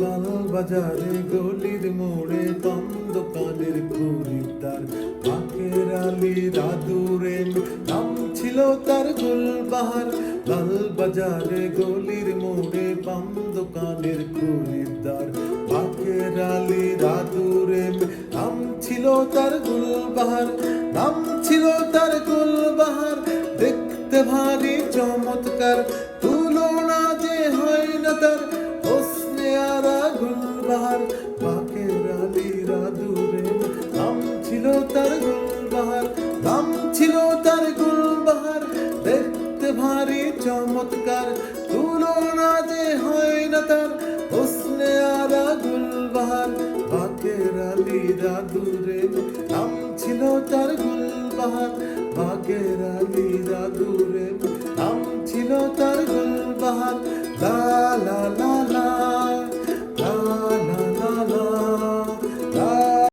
লাল বাজারে গলির মোড়ে পান দোকানের খরিদ্দার। বাকের আলী দাদুরে নাম ছিল তার গুলবাহার। লাল বাজারে গলির মোড়ে পান দোকানের খরিদ্দার। বাকের আলী দাদুরে নাম ছিল তার গুলবাহার। নাম ছিল তার গুলবাহার, দেখতে ভারী চমৎকার। তুলনা যে হয় না তার গুলবাহার বাকের আলী রাদুরে নাম ছিল তার গুলবাহার নাম ছিল তার গুলবাহার দেখতে ভারী, চমৎকার, তুলনা যে হয় না তার। হোসনে আরা গুলবাহার আলী রাদুরে নাম ছিল তার গুলবাহার বাকের আলী রাদুরে নাম ছিল তার গুলবাহার লা লা লা